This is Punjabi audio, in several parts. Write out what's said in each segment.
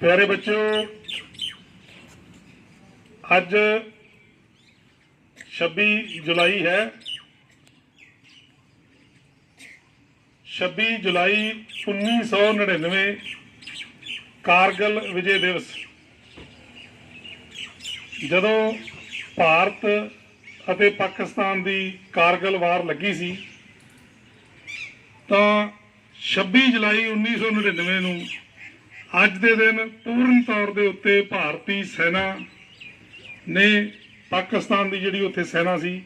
ਪਿਆਰੇ ਬੱਚਿਓ, ਅੱਜ 26 ਜੁਲਾਈ ਹੈ। 26 ਜੁਲਾਈ 1999 ਕਾਰਗਲ ਵਿਜੇ ਦਿਵਸ। ਜਦੋਂ ਭਾਰਤ ਅਤੇ ਪਾਕਿਸਤਾਨ ਦੀ ਕਾਰਗਲ ਵਾਰ ਲੱਗੀ ਸੀ, ਤਾਂ 26 ਜੁਲਾਈ 1999 ਨੂੰ ਅੱਜ ਦੇ ਦਿਨ ਪੂਰਨ ਤੌਰ ਦੇ ਉੱਤੇ ਭਾਰਤੀ ਸੈਨਾ ਨੇ ਪਾਕਿਸਤਾਨ ਦੀ ਜਿਹੜੀ ਉੱਥੇ ਸੈਨਾ ਸੀ,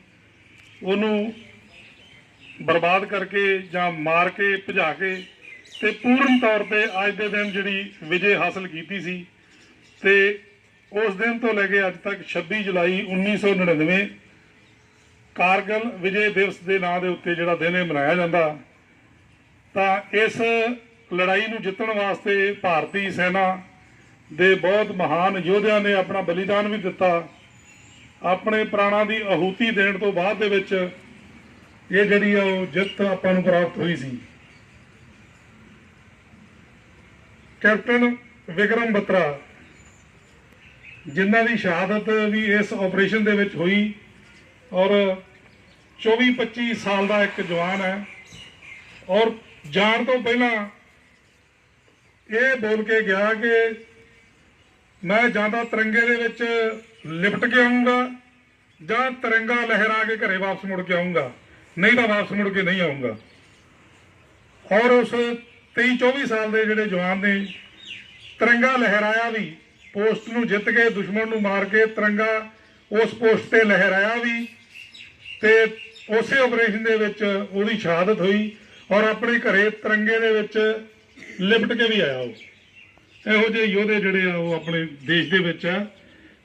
ਉਹਨੂੰ ਬਰਬਾਦ ਕਰਕੇ ਜਾਂ ਮਾਰ ਕੇ, ਭਜਾ ਕੇ ਤੇ ਪੂਰਨ ਤੌਰ ਤੇ ਅੱਜ ਦੇ ਦਿਨ ਜਿਹੜੀ ਵਿਜੇ ਹਾਸਲ ਕੀਤੀ ਸੀ ਤੇ ਉਸ ਦਿਨ ਤੋਂ ਲੈ ਕੇ ਅੱਜ ਤੱਕ 26 ਜੁਲਾਈ 1999 ਕਾਰਗਲ ਵਿਜੇ ਦਿਵਸ ਦੇ ਨਾਂ ਦੇ ਉੱਤੇ ਜਿਹੜਾ ਦਿਨ ਇਹ ਮਨਾਇਆ ਜਾਂਦਾ, ਤਾਂ ਇਸ ਲੜਾਈ ਨੂੰ ਜਿੱਤਣ ਵਾਸਤੇ ਭਾਰਤੀ ਸੈਨਾ ਦੇ ਬਹੁਤ ਮਹਾਨ ਯੋਧਿਆਂ ਨੇ ਆਪਣਾ ਬਲੀਦਾਨ ਵੀ ਦਿੱਤਾ। ਆਪਣੇ ਪ੍ਰਾਣਾਂ ਦੀ ਆਹੂਤੀ ਦੇਣ ਤੋਂ ਬਾਅਦ ਦੇ ਵਿੱਚ ਇਹ ਜਿਹੜੀ ਆ ਉਹ ਜਿੱਤ ਆਪਾਂ ਨੂੰ ਪ੍ਰਾਪਤ ਹੋਈ ਸੀ। ਕੈਪਟਨ ਵਿਕਰਮ ਬੱਤਰਾ, ਜਿਨ੍ਹਾਂ ਦੀ ਸ਼ਹਾਦਤ ਵੀ ਇਸ ਆਪਰੇਸ਼ਨ ਦੇ ਵਿੱਚ ਹੋਈ ਔਰ 24-25 ਸਾਲ ਦਾ ਇੱਕ ਜਵਾਨ ਹੈ ਔਰ ਜਾਣ ਤੋਂ ਪਹਿਲਾਂ ਇਹ ਬੋਲ ਕੇ ਗਿਆ ਕਿ ਮੈਂ ਜਾਂਦਾ ਤਿਰੰਗੇ ਦੇ ਵਿੱਚ ਲਿਪਟ ਕੇ ਆਉਂਗਾ ਜਾਂ ਤਿਰੰਗਾ ਲਹਿਰਾ ਕੇ ਘਰੇ ਵਾਪਸ ਮੁੜ ਕੇ ਆਉਂਗਾ ਨਹੀਂ ਤਾਂ ਵਾਪਸ ਮੁੜ ਕੇ ਨਹੀਂ ਆਉਂਗਾ ਔਰ ਉਸ 23 24 ਸਾਲ ਦੇ ਜਿਹੜੇ ਜਵਾਨ ਨੇ, ਤਿਰੰਗਾ ਲਹਿਰਾਇਆ ਵੀ, ਪੋਸਟ ਨੂੰ ਜਿੱਤ ਕੇ, ਦੁਸ਼ਮਣ ਨੂੰ ਮਾਰ ਕੇ ਤਿਰੰਗਾ ਉਸ ਪੋਸਟ ਤੇ ਲਹਿਰਾਇਆ ਵੀ ਤੇ ਉਸੇ ਆਪਰੇਸ਼ਨ ਦੇ ਵਿੱਚ ਉਹਦੀ ਸ਼ਹਾਦਤ ਹੋਈ ਔਰ ਆਪਣੇ ਘਰੇ ਤਿਰੰਗੇ ਦੇ ਵਿੱਚ ਲਿਪਟ ਕੇ ਵੀ ਆਇਆ ਉਹ ਇਹੋ ਜਿਹੇ ਯੋਧੇ ਜਿਹੜੇ ਆ ਉਹ ਆਪਣੇ ਦੇਸ਼ ਦੇ ਵਿੱਚ ਆ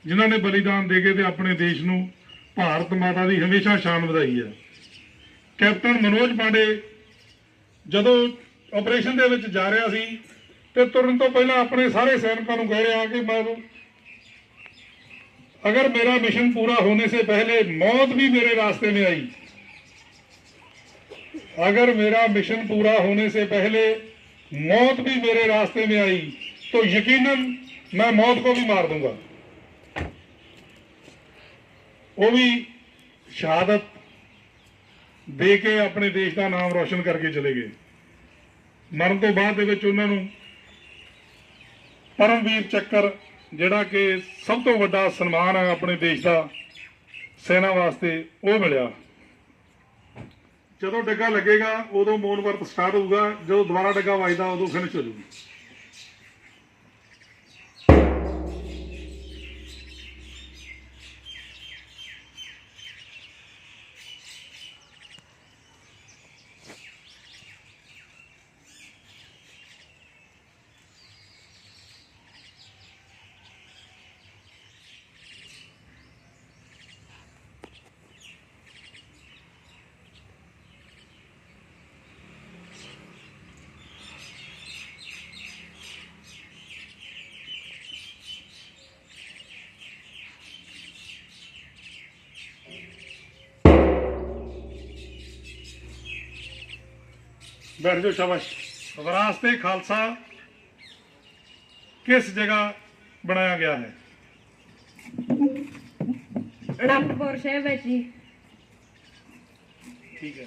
ਜਿਨ੍ਹਾਂ ਨੇ ਬਲੀਦਾਨ ਦੇ ਕੇ ਤੇ ਆਪਣੇ ਦੇਸ਼ ਨੂੰ ਭਾਰਤ ਮਾਤਾ ਦੀ ਹਮੇਸ਼ਾ ਸ਼ਾਨ ਵਧਾਈ ਹੈ ਕੈਪਟਨ ਮਨੋਜ ਪਾਂਡੇ ਜਦੋਂ ਆਪਰੇਸ਼ਨ ਦੇ ਵਿੱਚ ਜਾ ਰਿਹਾ ਸੀ ਤੇ ਤੁਰਨ ਤੋਂ ਪਹਿਲਾਂ ਆਪਣੇ ਸਾਰੇ ਸੈਨਿਕਾਂ ਨੂੰ ਕਹਿ ਰਿਹਾ ਕਿ ਮੈਂ अगर मेरा मिशन पूरा होने से पहले मौत भी मेरे रास्ते में आई अगर मेरा मिशन पूरा होने से पहले मौत भी मेरे रास्ते में आई तो यकीनन मैं मौत को भी मार दूंगा वो भी शहादत ਦੇ ਕੇ ਆਪਣੇ ਦੇਸ਼ ਦਾ ਨਾਮ ਰੋਸ਼ਨ ਕਰਕੇ ਚਲੇ ਗਏ ਮਰਨ ਤੋਂ ਬਾਅਦ ਦੇ ਵਿੱਚ ਉਹਨਾਂ ਨੂੰ ਪਰਮਵੀਰ ਚੱਕਰ ਜਿਹੜਾ ਕਿ ਸਭ ਤੋਂ ਵੱਡਾ ਸਨਮਾਨ ਹੈ ਆਪਣੇ ਦੇਸ਼ ਦਾ ਸੈਨਾ ਵਾਸਤੇ ਉਹ ਮਿਲਿਆ ਜਦੋਂ ਡੱਗਾ ਲੱਗੇਗਾ, ਉਦੋਂ ਮੋਨ ਵਰਤ ਸਟਾਰਟ ਹੋਊਗਾ, ਜਦੋਂ ਦੁਬਾਰਾ ਡੱਗਾ ਵੱਜਦਾ, ਉਦੋਂ ਫਿਨਿਸ਼ ਹੋ ਜਾਊਗੀ। ਬੈਠ ਜਾਓ ਸ਼ਾਬਾਸ਼। ਵਿਰਾਸਤੇ ਖਾਲਸਾ ਕਿਸ ਜਗ੍ਹਾ ਬਣਾਇਆ ਗਿਆ ਹੈ? ਅਨੰਦਪੁਰ ਸਾਹਿਬ ਵਿੱਚ ਜੀ। ਠੀਕ ਹੈ।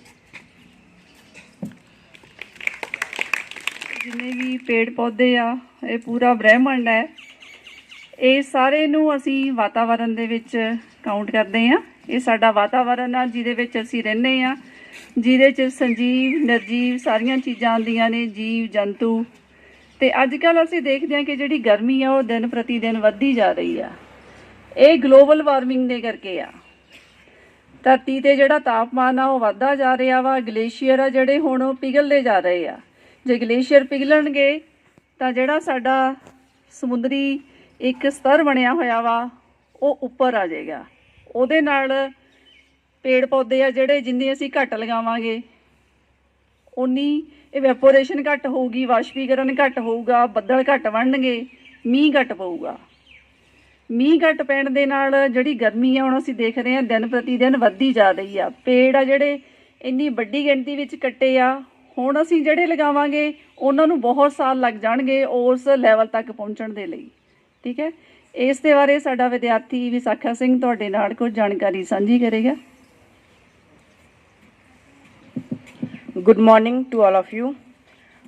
ਜਿੰਨੇ ਵੀ ਪੇੜ ਪੌਦੇ ਆ ਇਹ ਪੂਰਾ ਬ੍ਰਹਿਮੰਡ ਹੈ। ਇਹ ਸਾਰੇ ਨੂੰ ਅਸੀਂ ਵਾਤਾਵਰਣ ਦੇ ਵਿੱਚ ਕਾਊਂਟ ਕਰਦੇ ਆ ਇਹ ਸਾਡਾ ਵਾਤਾਵਰਣ ਆ ਜਿਹਦੇ ਵਿੱਚ ਅਸੀਂ ਰਹਿੰਦੇ ਆ ਜਿਹਦੇ ਚ ਸੰਜੀਵ, ਨਿਰਜੀਵ ਸਾਰੀਆਂ ਚੀਜ਼ਾਂ ਆਉਂਦੀਆਂ ਨੇ, ਜੀਵ, ਜੰਤੂ। ਤੇ ਅੱਜ ਕੱਲ ਅਸੀਂ ਦੇਖਦੇ ਹਾਂ ਕਿ ਜਿਹੜੀ ਗਰਮੀ ਆ, ਉਹ ਦਿਨ ਪ੍ਰਤੀ ਦਿਨ ਵੱਧਦੀ ਜਾ ਰਹੀ ਆ। ਇਹ ਗਲੋਬਲ ਵਾਰਮਿੰਗ ਦੇ ਕਰਕੇ ਆ। ਧਰਤੀ ਤੇ ਜਿਹੜਾ ਤਾਪਮਾਨ ਆ, ਉਹ ਵੱਧਦਾ ਜਾ ਰਿਹਾ ਵਾ। ਗਲੇਸ਼ੀਅਰ ਆ ਜਿਹੜੇ ਹੁਣ ਉਹ ਪਿਘਲਦੇ ਜਾ ਰਹੇ ਆ। ਜੇ ਗਲੇਸ਼ੀਅਰ ਪਿਘਲਣਗੇ, ਤਾਂ ਜਿਹੜਾ ਸਾਡਾ ਸਮੁੰਦਰੀ ਇੱਕ ਸਤਰ ਬਣਿਆ ਹੋਇਆ ਵਾ, ਉਹ ਉੱਪਰ ਆ ਜਾਏਗਾ। ਉਹਦੇ ਨਾਲ ਪੇੜ ਪੌਦੇ ਆ ਜਿਹੜੇ ਜਿੰਨੇ ਅਸੀਂ ਘੱਟ ਲਗਾਵਾਂਗੇ ਉਨੀ ਇਵੈਪੋਰੇਸ਼ਨ ਘੱਟ ਹੋਊਗੀ, ਵਾਸ਼ਪੀਕਰਨ ਘੱਟ ਹੋਊਗਾ, ਬੱਦਲ ਘੱਟ ਬਣਨਗੇ, ਮੀਂਹ ਘੱਟ ਪਊਗਾ। ਮੀਂਹ ਘੱਟ ਪੈਣ ਦੇ ਨਾਲ ਜਿਹੜੀ ਗਰਮੀ ਆ, ਹੁਣ ਅਸੀਂ ਦੇਖ ਰਹੇ ਹਾਂ ਦਿਨ ਪ੍ਰਤੀ ਦਿਨ ਵੱਧਦੀ ਜਾ ਰਹੀ ਆ। ਪੇੜ ਆ ਜਿਹੜੇ ਇੰਨੀ ਵੱਡੀ ਗਿਣਤੀ ਵਿੱਚ ਕੱਟੇ ਆ, ਹੁਣ ਅਸੀਂ ਜਿਹੜੇ ਲਗਾਵਾਂਗੇ, ਉਹਨਾਂ ਨੂੰ ਬਹੁਤ ਸਾਲ ਲੱਗ ਜਾਣਗੇ ਉਸ ਲੈਵਲ ਤੱਕ ਪਹੁੰਚਣ ਦੇ ਲਈ। ਠੀਕ ਹੈ? ਇਸ ਦੇ ਬਾਰੇ ਸਾਡਾ ਵਿਦਿਆਰਥੀ ਵਿਸਾਖਾ ਸਿੰਘ ਤੁਹਾਡੇ ਨਾਲ ਕੁਝ ਜਾਣਕਾਰੀ ਸਾਂਝੀ ਕਰੇਗਾ। Good morning to all of you.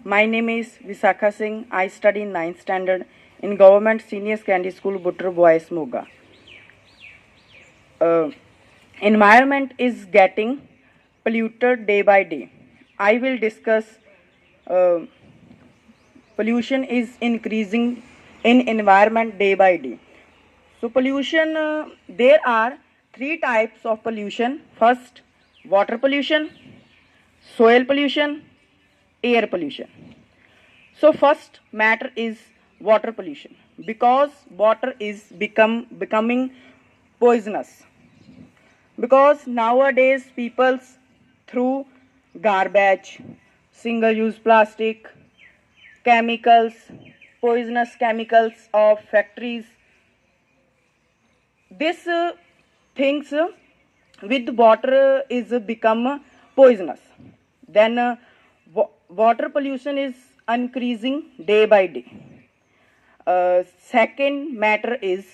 My name is Visakha Singh. I study in 9th standard in Government Senior Secondary School, Butter Boys, Moga. Uh, environment is getting polluted day by day. I will discuss uh, pollution is increasing in environment day by day. So pollution, uh, there are three types of pollution. First, water pollution soil pollution air pollution. So first matter is water pollution. Because water is become becoming poisonous. Because nowadays people through garbage single use plastic chemicals poisonous chemicals of factories this uh, things uh, with water is uh, become poisonous then uh, wa- water pollution is increasing day by day. Uh, second matter is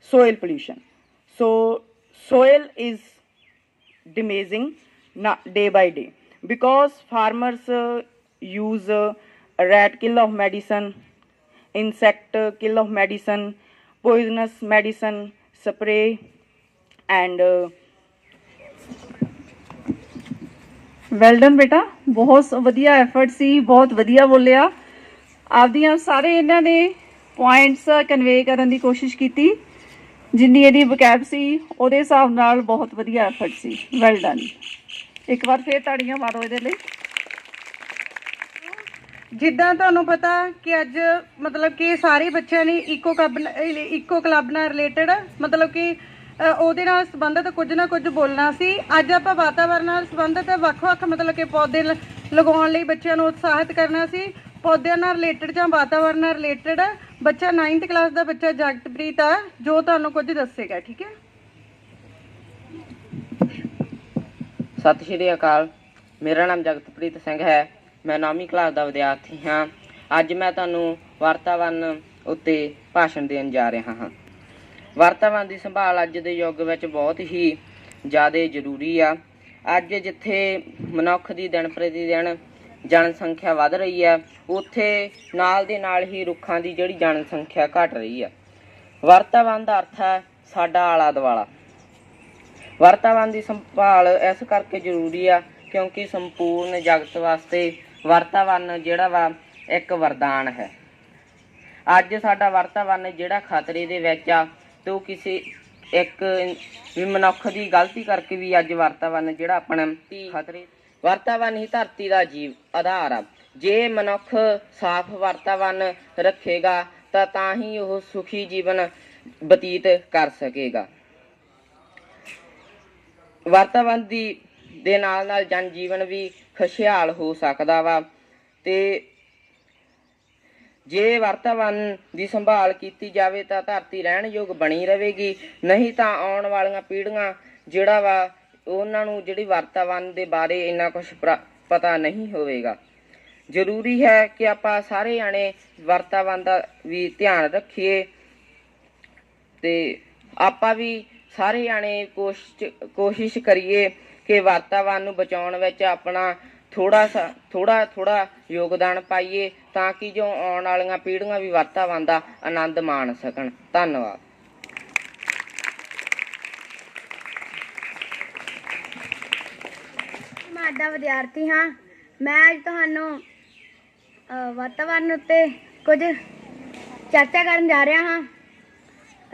soil pollution. So soil is diminishing day by day. Because farmers uh, use uh, rat kill of medicine insect uh, kill of medicine poisonous medicine spray and well done ਬੇਟਾ। ਬਹੁਤ ਵਧੀਆ ਐਫਰਟ ਸੀ, ਬਹੁਤ ਵਧੀਆ ਬੋਲਿਆ। ਆਪਦੀਆਂ ਸਾਰੇ ਇਹਨਾਂ ਨੇ ਪੁਆਇੰਟਸ ਕਨਵੇ ਕਰਨ ਦੀ ਕੋਸ਼ਿਸ਼ ਕੀਤੀ। ਜਿੰਨੀ ਇਹਦੀ ਵਕੈਬ ਸੀ, ਉਹਦੇ ਹਿਸਾਬ ਨਾਲ ਬਹੁਤ ਵਧੀਆ ਐਫਰਟ ਸੀ। ਵੈਲ ਡਨ ਇੱਕ ਵਾਰ ਫੇਰ ਤਾੜੀਆਂ ਮਾਰੋ ਇਹਦੇ ਲਈ। ਜਿੱਦਾਂ ਤੁਹਾਨੂੰ ਪਤਾ ਕਿ ਅੱਜ ਮਤਲਬ ਕਿ ਸਾਰੇ ਬੱਚਿਆਂ ਨੇ ਇਕੋ ਕਲੱਬ ਇਕੋ ਕਲੱਬ ਨਾਲ ਰਿਲੇਟਡ ਮਤਲਬ ਕਿ ਉਹਦੇ ਨਾਲ ਸੰਬੰਧਿਤ ਕੁਝ ਨਾ ਕੁਝ ਬੋਲਣਾ ਸੀ। ਅੱਜ ਆਪਾਂ ਵਾਤਾਵਰਣ ਨਾਲ ਸੰਬੰਧਿਤ ਵੱਖ-ਵੱਖ ਮਤਲਬ ਕਿ ਪੌਦੇ ਲਗਾਉਣ ਲਈ ਬੱਚਿਆਂ ਨੂੰ ਉਤਸ਼ਾਹਿਤ ਕਰਨਾ ਸੀ। ਪੌਦਿਆਂ ਨਾਲ ਰਿਲੇਟਡ ਜਾਂ ਵਾਤਾਵਰਣ ਨਾਲ ਰਿਲੇਟਡ ਬੱਚਾ 9th ਕਲਾਸ ਦਾ ਬੱਚਾ ਜਗਤਪ੍ਰੀਤ ਆ, ਜੋ ਤੁਹਾਨੂੰ ਕੁਝ ਦੱਸੇਗਾ, ਠੀਕ ਹੈ? ਸਤਿ ਸ਼੍ਰੀ ਅਕਾਲ। ਮੇਰਾ ਨਾਮ ਜਗਤਪ੍ਰੀਤ ਸਿੰਘ ਹੈ। ਮੈਂ 9ਵੀਂ ਕਲਾਸ ਦਾ ਵਿਦਿਆਰਥੀ ਹਾਂ। ਅੱਜ ਮੈਂ ਤੁਹਾਨੂੰ ਵਾਤਾਵਰਨ ਉੱਤੇ ਭਾਸ਼ਣ ਦੇਣ ਜਾ ਰਿਹਾ ਹਾਂ। ਵਾਤਾਵਰਨ ਦੀ ਸੰਭਾਲ ਅੱਜ ਦੇ ਯੁੱਗ ਵਿੱਚ ਬਹੁਤ ਹੀ ਜ਼ਿਆਦਾ ਜ਼ਰੂਰੀ ਆ। ਅੱਜ ਜਿੱਥੇ ਮਨੁੱਖ ਦੀ ਦਿਨ ਪ੍ਰਤੀ ਦਿਨ ਜਨਸੰਖਿਆ ਵੱਧ ਰਹੀ ਹੈ ਉੱਥੇ ਨਾਲ ਦੇ ਨਾਲ ਹੀ ਰੁੱਖਾਂ ਦੀ ਜਿਹੜੀ ਜਨਸੰਖਿਆ ਘਟ ਰਹੀ ਆ। ਵਾਤਾਵਰਨ ਦਾ ਅਰਥ ਹੈ ਸਾਡਾ ਆਲਾ ਦੁਆਲਾ ਵਾਤਾਵਰਨ ਦੀ ਸੰਭਾਲ ਇਸ ਕਰਕੇ ਜ਼ਰੂਰੀ ਆ ਕਿਉਂਕਿ ਸੰਪੂਰਨ ਜਗਤ ਵਾਸਤੇ ਵਾਤਾਵਰਨ ਜਿਹੜਾ ਵਾ ਇੱਕ ਵਰਦਾਨ ਹੈ। ਅੱਜ ਸਾਡਾ ਵਾਤਾਵਰਨ ਜਿਹੜਾ ਖਤਰੇ ਦੇ ਵਿੱਚ ਆ ਤੇ ਉਹ ਕਿਸੇ ਇੱਕ ਵੀ ਮਨੁੱਖ ਦੀ ਗਲਤੀ ਕਰਕੇ ਵੀ ਅੱਜ ਵਾਤਾਵਰਨ ਜਿਹੜਾ ਆਪਣਾ ਖਤਰੇ ਵਾਤਾਵਰਨ ਹੀ ਧਰਤੀ ਦਾ ਜੀਵ ਆਧਾਰ ਆ। ਜੇ ਮਨੁੱਖ ਸਾਫ਼ ਵਾਤਾਵਰਨ ਰੱਖੇਗਾ ਤਾਂ ਤਾਂ ਹੀ ਉਹ ਸੁਖੀ ਜੀਵਨ ਬਤੀਤ ਕਰ ਸਕੇਗਾ। ਵਾਤਾਵਰਨ ਦੀ, ਦੇ ਨਾਲ ਨਾਲ ਜਨ ਜੀਵਨ ਵੀ ਖੁਸ਼ਹਾਲ ਹੋ ਸਕਦਾ ਵਾ ਤੇ ਜੇ ਵਾਤਾਵਰਨ ਦੀ ਸੰਭਾਲ ਕੀਤੀ ਜਾਵੇ ਤਾਂ ਧਰਤੀ ਰਹਿਣ ਯੋਗ ਬਣੀ ਰਹੇਗੀ। ਨਹੀਂ ਤਾਂ ਆਉਣ ਵਾਲੀਆਂ ਪੀੜ੍ਹੀਆਂ ਜਿਹੜਾ ਵਾ, ਉਹਨਾਂ ਨੂੰ ਜਿਹੜੀ ਵਾਤਾਵਰਨ ਦੇ ਬਾਰੇ ਇੰਨਾ ਕੁਝ ਪਤਾ ਨਹੀਂ ਹੋਵੇਗਾ। ਜ਼ਰੂਰੀ ਹੈ ਕਿ ਆਪਾਂ ਸਾਰੇ ਜਾਣੇ ਵਾਤਾਵਰਨ ਦਾ ਵੀ ਧਿਆਨ ਰੱਖੀਏ ਤੇ ਆਪਾਂ ਵੀ ਸਾਰੇ ਜਾਣੇ ਕੋਸ਼ਿਸ਼ ਕੋਸ਼ਿਸ਼ ਕਰੀਏ ਕਿ ਵਾਤਾਵਰਨ ਨੂੰ ਬਚਾਉਣ ਵਿੱਚ ਆਪਣਾ ਥੋੜਾ ਸਾ, ਥੋੜਾ ਥੋੜਾ ਯੋਗਦਾਨ ਪਾਈਏ ਤਾਂ ਕਿ ਜੋ ਆਉਣ ਵਾਲੀਆਂ ਪੀੜ੍ਹੀਆਂ ਵੀ ਵਾਤਾਵਰਨ ਦਾ ਆਨੰਦ ਮਾਣ ਸਕਣ। ਧੰਨਵਾਦ। ਮੈਂ ਦਾ ਵਿਦਿਆਰਥੀ ਹਾਂ। ਮੈਂ ਅੱਜ ਤੁਹਾਨੂੰ ਵਾਤਾਵਰਨ ਉੱਤੇ ਕੁਝ ਚਰਚਾ ਕਰਨ ਜਾ ਰਿਹਾ ਹਾਂ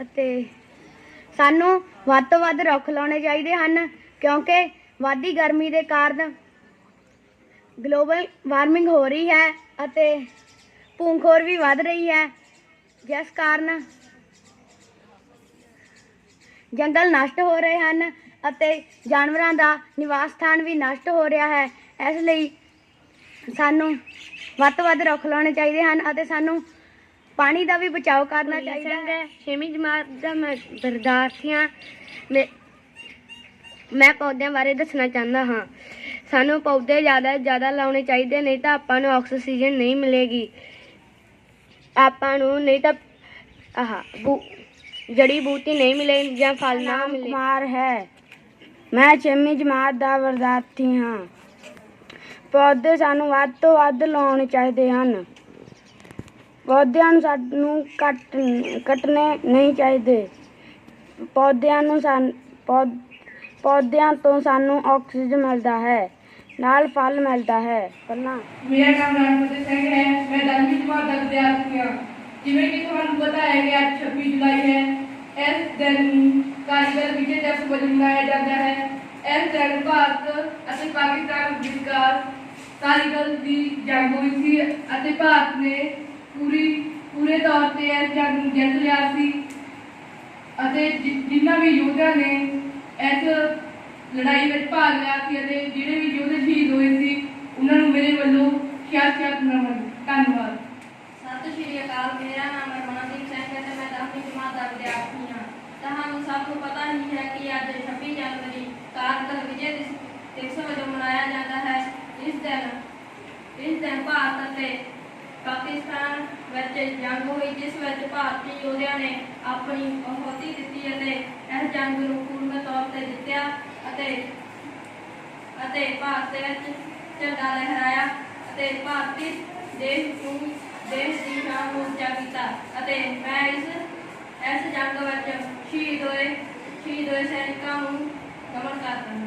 ਅਤੇ ਸਾਨੂੰ ਵੱਧ ਤੋਂ ਵੱਧ ਰੁੱਖ ਲਾਉਣੇ ਚਾਹੀਦੇ ਹਨ ਕਿਉਂਕਿ ਵਾਧੀ ਗਰਮੀ ਦੇ ਕਾਰਨ ਗਲੋਬਲ ਵਾਰਮਿੰਗ ਹੋ ਰਹੀ ਹੈ ਅਤੇ ਭੂਖੋਰ ਵੀ ਵੱਧ ਰਹੀ ਹੈ। ਜਿਸ ਕਾਰਨ ਜੰਗਲ ਨਸ਼ਟ ਹੋ ਰਹੇ ਹਨ ਅਤੇ ਜਾਨਵਰਾਂ ਦਾ ਨਿਵਾਸ ਸਥਾਨ ਵੀ ਨਸ਼ਟ ਹੋ ਰਿਹਾ ਹੈ। ਇਸ ਲਈ ਸਾਨੂੰ ਵੱਧ ਤੋਂ ਵੱਧ ਰੁੱਖ ਲਾਉਣੇ ਚਾਹੀਦੇ ਹਨ ਅਤੇ ਸਾਨੂੰ ਪਾਣੀ ਦਾ ਵੀ ਬਚਾਓ ਕਰਨਾ ਚਾਹੀਦਾ ਹੈ। ਛੇਵੀਂ ਜਮਾਤ ਦਾ ਮੈਂ ਵਿਦਿਆਰਥੀ ਹਾਂ। ਮੈਂ ਮੈਂ ਪੌਦਿਆਂ ਬਾਰੇ ਦੱਸਣਾ ਚਾਹੁੰਦਾ ਹਾਂ। ਸਾਨੂੰ ਪੌਦੇ ਜ਼ਿਆਦਾ ਜ਼ਿਆਦਾ ਲਾਉਣੇ ਚਾਹੀਦੇ ਨਹੀਂ ਤਾਂ ਆਪਾਂ ਨੂੰ ਆਕਸੀਜਨ ਨਹੀਂ ਮਿਲੇਗੀ। ਆਪਾਂ ਨੂੰ ਨਹੀਂ ਤਾਂ ਆਹ ਜੜੀ ਬੂਟੀ ਨਹੀਂ ਮਿਲੇ ਜਾਂ ਫਲ ਨਾ ਮਿਲੇ। ਕੁਮਾਰ ਹੈ। ਮੈਂ ਛੇਵੀਂ ਜਮਾਤ ਦਾ ਵਿਦਿਆਰਥੀ ਹਾਂ। ਪੌਦੇ ਸਾਨੂੰ ਵੱਧ ਤੋਂ ਵੱਧ ਲਾਉਣੇ ਚਾਹੀਦੇ ਹਨ। ਪੌਦਿਆਂ ਨੂੰ ਸਾਨੂੰ ਕੱਟ ਕੱਟਣੇ ਨਹੀਂ ਚਾਹੀਦੇ। ਪੌਦਿਆਂ ਨੂੰ ਸਾਨ ਪੌਦਿਆਂ ਤੋਂ ਸਾਨੂੰ ਆਕਸੀਜਨ ਮਿਲਦਾ ਹੈ, ਨਾਲ ਫਲ ਮਿਲਦਾ ਹੈ। ਪਹਿਲਾਂ ਮੇਰਾ ਨਾਮ ਰਣਪ੍ਰੀਤ ਸਿੰਘ ਹੈ, ਮੈਂ ਦਸਵੀਂ ਜਮਾਤ ਦਾ ਵਿਦਿਆਰਥੀ ਹਾਂ। ਜਿਵੇਂ ਕਿ ਤੁਹਾਨੂੰ ਪਤਾ ਹੈ ਕਿ ਅੱਜ 26 ਜੁਲਾਈ ਹੈ, ਇਸ ਦਿਨ ਕਾਰੀਗਰ ਵਿਜੇ ਦਿਵਸ ਵਜੋਂ ਮਨਾਇਆ ਜਾਂਦਾ ਹੈ। ਇਸ ਦਿਨ ਭਾਰਤ ਅਤੇ ਪਾਕਿਸਤਾਨ ਵਿਚਕਾਰ ਕਾਰੀਗਰ ਦੀ ਜੰਗ ਹੋਈ ਸੀ ਅਤੇ ਭਾਰਤ ਨੇ ਪੂਰੀ, ਪੂਰੇ ਤੌਰ ਤੇ ਇਸ ਜੰਗ ਨੂੰ ਜਿੱਤ ਲਿਆ ਸੀ। ਅਤੇ ਜਿਨ੍ਹਾਂ ਵੀ ਯੋਧਿਆਂ ਨੇ ਇਸ ਲੜਾਈ ਵਿੱਚ ਭਾਗ ਲਿਆ ਸੀ ਅਤੇ ਜਿਹੜੇ ਵੀ ਯੋਧੇ ਸ਼ਹੀਦ ਹੋਏ ਸੀ, ਉਹਨਾਂ ਨੂੰ ਮੇਰੇ ਵੱਲੋਂ ਖਿਆਲ ਖਿਆਲ ਨਮਨ ਧੰਨਵਾਦ। ਸਤਿ ਸ਼੍ਰੀ ਅਕਾਲ, ਮੇਰਾ ਨਾਮ ਰਮਨਦੀਪ ਸਿੰਘ ਹੈ ਤੇ ਮੈਂ ਦਸਵੀਂ ਜਮਾਤ ਦਾ ਵਿਦਿਆਰਥੀ ਹਾਂ। ਤੁਹਾਨੂੰ ਸਭ ਨੂੰ ਪਤਾ ਹੀ ਹੈ ਕਿ ਅੱਜ 26 ਜਨਵਰੀ ਕਾਰਗਿਲ ਵਿਜੇ ਦਿਵਸ ਦਿਵਸ ਵਜੋਂ ਮਨਾਇਆ ਜਾਂਦਾ ਹੈ। ਇਸ ਦਿਨ ਇਸ ਦਿਨ ਭਾਰਤ ਅਤੇ ਪਾਕਿਸਤਾਨ ਵਿੱਚ ਜੰਗ ਹੋਈ, ਜਿਸ ਵਿੱਚ ਭਾਰਤੀ ਯੋਧਿਆਂ ਨੇ ਆਪਣੀ ਬਹੁਤੀ ਦਿੱਤੀ ਅਤੇ ਇਸ ਜੰਗ ਨੂੰ ਪੂਰਨ ਤੌਰ ਤੇ ਜਿੱਤਿਆ ਅਤੇ ਅਤੇ ਭਾਰਤ ਵਿੱਚ ਝੰਡਾ ਲਹਿਰਾਇਆ ਅਤੇ ਭਾਰਤੀ ਦੇਸ਼ ਨੂੰ, ਦੇਸ਼ ਦੀ ਸ਼ਾਨ ਨੂੰ ਉੱਚਾ ਕੀਤਾ ਅਤੇ ਮੈਂ ਇਸ ਇਸ ਜੰਗ ਵਿੱਚ ਸ਼ਹੀਦ ਹੋਏ ਸ਼ਹੀਦ ਹੋਏ ਸੈਨਿਕਾਂ ਨੂੰ ਨਮਨ ਕਰਦਾ ਹਾਂ।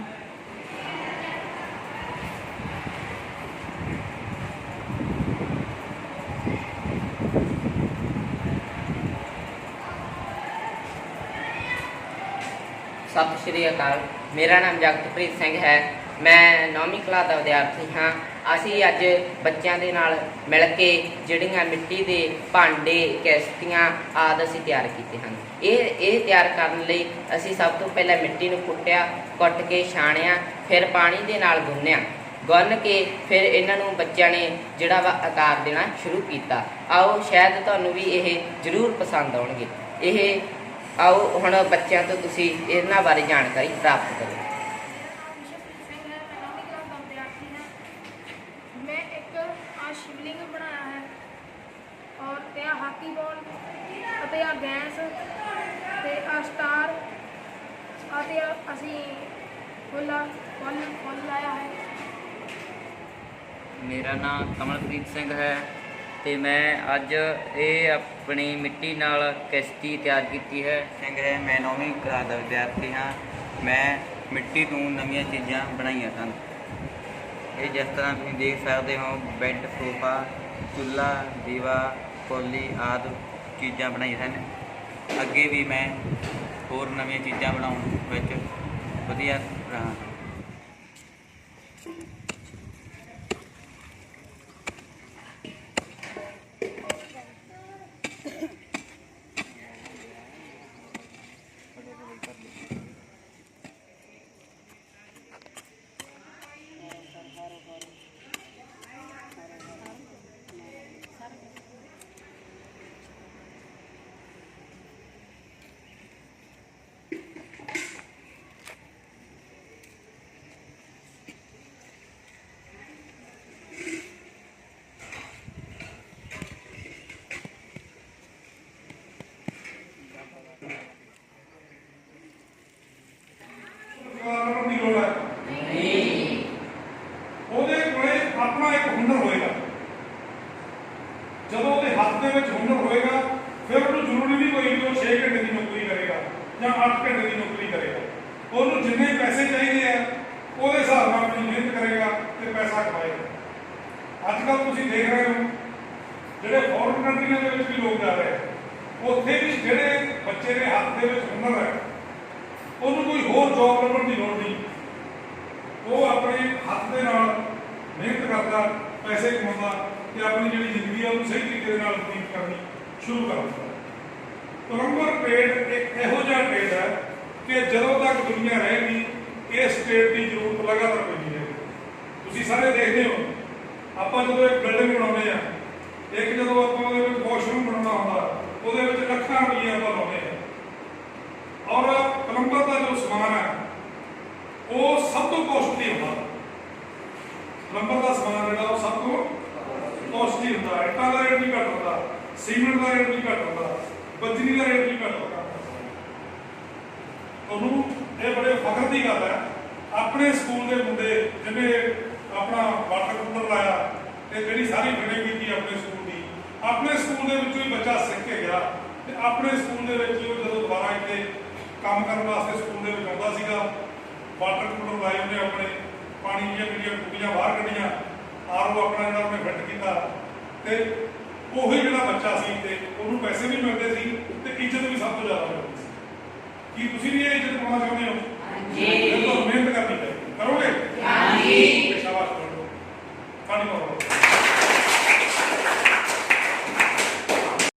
ਸਤਿ ਸ਼੍ਰੀ ਅਕਾਲ। ਮੇਰਾ ਨਾਮ ਜਗਤਪ੍ਰੀਤ ਸਿੰਘ ਹੈ। ਮੈਂ ਨੌਵੀਂ ਕਲਾਸ ਦਾ ਵਿਦਿਆਰਥੀ ਹਾਂ। ਅਸੀਂ ਅੱਜ ਬੱਚਿਆਂ ਦੇ ਨਾਲ ਮਿਲ ਕੇ ਜਿਹੜੀਆਂ ਮਿੱਟੀ ਦੇ ਭਾਂਡੇ ਕੈਸਤੀਆਂ ਆਦਿ ਅਸੀਂ ਤਿਆਰ ਕੀਤੇ ਹਨ। ਇਹ ਇਹ ਤਿਆਰ ਕਰਨ ਲਈ ਅਸੀਂ ਸਭ ਤੋਂ ਪਹਿਲਾਂ ਮਿੱਟੀ ਨੂੰ ਕੁੱਟਿਆ, ਕੁੱਟ ਕੇ ਛਾਣਿਆ, ਫਿਰ ਪਾਣੀ ਦੇ ਨਾਲ ਗੁੰਨਿਆ। ਗੁੰਨ ਕੇ ਫਿਰ ਇਹਨਾਂ ਨੂੰ ਬੱਚਿਆਂ ਨੇ ਜਿਹੜਾ ਵਾ ਆਕਾਰ ਦੇਣਾ ਸ਼ੁਰੂ ਕੀਤਾ। ਆਓ ਸ਼ਾਇਦ ਤੁਹਾਨੂੰ ਵੀ ਇਹ ਜ਼ਰੂਰ ਪਸੰਦ ਆਉਣਗੇ। ਇਹ ਆਓ ਹੁਣ ਬੱਚਿਆਂ ਤੋਂ ਤੁਸੀਂ ਇਹਨਾਂ ਬਾਰੇ ਜਾਣਕਾਰੀ ਪ੍ਰਾਪਤ ਕਰੋ। ਮੈਂ ਇੱਕ ਆ ਸ਼ਿਵਲਿੰਗ ਬਣਾਇਆ ਹੈ ਔਰ ਤੇ ਆ ਹਾਕੀ ਬਾਲ ਅਤੇ ਆ ਗੈਸ ਤੇ ਆ ਸਟਾਰ ਅਤੇ ਅਸੀਂ ਫੁੱਲ ਫੁੱਲ ਫੁੱਲ ਲਾਇਆ ਹੈ। ਮੇਰਾ ਨਾਮ ਕਮਲਪ੍ਰੀਤ ਸਿੰਘ ਹੈ। ਤੇ ਮੈਂ ਅੱਜ ਇਹ ਆਪਣੀ ਮਿੱਟੀ ਨਾਲ ਕਿਸ਼ਤੀ ਤਿਆਰ ਕੀਤੀ ਹੈ। ਸਿੰਘ ਮੈਂ ਨੌਵੀਂ ਕਲਾਸ ਦਾ ਵਿਦਿਆਰਥੀ ਹਾਂ। ਮੈਂ ਮਿੱਟੀ ਤੋਂ ਨਵੀਆਂ ਚੀਜ਼ਾਂ ਬਣਾਈਆਂ ਸਨ। ਇਹ ਜਿਸ ਤਰ੍ਹਾਂ ਤੁਸੀਂ ਦੇਖ ਸਕਦੇ ਹੋ, ਬੈੱਡ, ਸੋਫਾ, ਚੁੱਲ੍ਹਾ, ਦੀਵਾ, ਕੋਲੀ ਆਦਿ ਚੀਜ਼ਾਂ ਬਣਾਈਆਂ ਸਨ। ਅੱਗੇ ਵੀ ਮੈਂ ਹੋਰ ਨਵੀਆਂ ਚੀਜ਼ਾਂ ਬਣਾਉਣ ਵਿੱਚ ਵਧੀਆ ਰਹਾਂ ਕਰਨ ਦੀ ਲੋੜ ਹੈ ਨਹੀਂ ਉਹਦੇ ਕੋਲੇ ਆਪਣਾ ਇੱਕ ਹੁਨਰ ਹੋਏਗਾ ਜਦੋਂ ਉਹਦੇ ਹੱਥ ਦੇ ਵਿੱਚ ਹੁਨਰ ਹੋਏਗਾ ਫਿਰ ਉਹਨੂੰ ਜ਼ਰੂਰੀ ਨਹੀਂ ਕੋਈ ਵੀ ਉਹ 6 ਘੰਟੇ ਦੀ ਨੌਕਰੀ ਕਰੇਗਾ ਜਾਂ 8 ਘੰਟੇ ਦੀ ਨੌਕਰੀ ਕਰੇਗਾ ਉਹਨੂੰ ਜਿੰਨੇ ਪੈਸੇ ਚਾਹੀਦੇ ਆ ਉਹਦੇ ਹਿਸਾਬ ਨਾਲ ਆਪਣੀ ਮਿਹਨਤ ਕਰੇਗਾ ਤੇ ਪੈਸਾ ਕਮਾਏਗਾ ਅੱਜ ਕੱਲ੍ਹ ਤੁਸੀਂ ਦੇਖ ਰਹੇ ਹੋ ਜਿਹੜੇ ਫੋਰਨ ਕੰਟਰੀਆਂ ਦੇ ਵਿੱਚ ਵੀ ਲੋਕ ਜਾ ਰਹੇ ਆ ਉੱਥੇ ਵੀ ਜਿਹੜੇ ਬੱਚੇ ਦੇ ਹੱਥ ਦੇ ਵਿੱਚ ਹੁਨਰ ਹੈ, ਉਹਨੂੰ ਕੋਈ ਹੋਰ ਜੌਬ ਲੱਭਣ ਦੀ ਲੋੜ ਨਹੀਂ। ਉਹ ਆਪਣੇ ਹੱਥ ਦੇ ਨਾਲ ਮਿਹਨਤ ਕਰਦਾ, ਪੈਸੇ ਕਮਾਉਂਦਾ ਤੇ ਆਪਣੀ ਜਿਹੜੀ ਜ਼ਿੰਦਗੀ ਆ, ਉਹਨੂੰ ਸਹੀ ਤਰੀਕੇ ਦੇ ਨਾਲ ਬਤੀਤ ਕਰਨੀ ਸ਼ੁਰੂ ਕਰ ਦਿੰਦਾ। ਪਲੰਬਰ ਟ੍ਰੇਡ ਇੱਕ ਇਹੋ ਜਿਹਾ ਟ੍ਰੇਡ ਹੈ ਕਿ ਜਦੋਂ ਤੱਕ ਦੁਨੀਆ ਰਹੇਗੀ, ਇਸ ਟ੍ਰੇਡ ਦੀ ਜ਼ਰੂਰਤ ਲਗਾਤਾਰ ਪੈਂਦੀ ਰਹੇਗੀ। ਤੁਸੀਂ ਸਾਰੇ ਦੇਖਦੇ ਹੋ, ਆਪਾਂ ਜਦੋਂ ਇੱਕ ਬਿਲਡਿੰਗ ਬਣਾਉਂਦੇ ਆ ਇੱਕ ਜਦੋਂ ਆਪਾਂ ਉਹਦੇ ਵਿੱਚ ਵਾਸ਼ਰੂਮ ਬਣਾਉਣਾ ਹੁੰਦਾ ਉਹਦੇ ਵਿੱਚ ਲੱਖਾਂ ਰੁਪਈਆ ਆਪਾਂ ਲਾਉਂਦੇ ਆ ਔਰ ਪਲੰਬਰ ਦਾ ਜੋ ਸਮਾਨ ਹੈ, ਉਹ ਸਭ ਤੋਂ ਕੋਸਟਲੀ ਹੁੰਦਾ। ਪਲੰਬਰ ਦਾ ਸਮਾਨ ਜਿਹੜਾ, ਉਹ ਸਭ ਤੋਂ ਕੋਸਟਲੀ ਹੁੰਦਾ। ਹੈ ਇੱਟਾਂ ਦਾ ਰੇਟ ਵੀ ਘੱਟ ਹੁੰਦਾ, ਸੀਮੈਂਟ ਦਾ ਰੇਟ ਵੀ ਘੱਟ ਹੁੰਦਾ, ਬਜਰੀ ਦਾ ਰੇਟ ਵੀ ਘੱਟ ਹੁੰਦਾ। ਉਹਨੂੰ ਇਹ ਬੜੇ ਫਖਰ ਦੀ ਗੱਲ ਹੈ। ਆਪਣੇ ਸਕੂਲ ਦੇ ਮੁੰਡੇ ਜਿਹਨੇ ਆਪਣਾ ਵਾਟਰ ਕੂਲਰ ਲਾਇਆ, ਤੇ ਜਿਹੜੀ ਸਾਰੀ ਫਿਟਿੰਗ ਕੀਤੀ ਆਪਣੇ ਸਕੂਲ ਆਪਣੇ ਸਕੂਲ ਦੇ ਵਿੱਚੋਂ ਹੀ ਬੱਚਾ ਸਿੱਖ ਕੇ ਗਿਆ ਤੇ ਆਪਣੇ ਸਕੂਲ ਦੇ ਵਿੱਚ ਜਦੋਂ ਦੁਬਾਰਾ ਇੱਥੇ ਕੰਮ ਕਰਨ ਵਾਸਤੇ ਸਕੂਲ ਦੇ ਵਿੱਚ ਆਉਂਦਾ ਸੀਗਾ ਵਾਟਰ ਕੂਲਰ ਲਾਏ ਉਹਨੇ ਆਪਣੇ ਪਾਣੀ ਦੀਆਂ ਜਿਹੜੀਆਂ ਟੂਟੀਆਂ ਬਾਹਰ ਕੱਢੀਆਂ ਆਰਓ ਆਪਣਾ ਜਿਹੜਾ ਉਹਨੇ ਫਿੱਟ ਕੀਤਾ ਤੇ ਉਹੀ ਜਿਹੜਾ ਬੱਚਾ ਸੀ ਤੇ ਉਹਨੂੰ ਪੈਸੇ ਵੀ ਮਿਲਦੇ ਸੀ ਤੇ ਇੱਜ਼ਤ ਵੀ ਸਭ ਤੋਂ ਜ਼ਿਆਦਾ ਮਿਲਦੀ ਸੀ। ਕੀ ਤੁਸੀਂ ਵੀ ਇਹ ਇੱਜ਼ਤ ਪਾਉਣਾ ਚਾਹੁੰਦੇ ਹੋ? ਹਾਂਜੀ। ਮਿਹਨਤ ਕਰਨੀ ਚਾਹੀਦੀ ਕਰੋਗੇ? ਹਾਂਜੀ। ਸ਼ਾਬਾਸ਼ ਕਰੋ ਪਾਣੀ ਪਾਓ।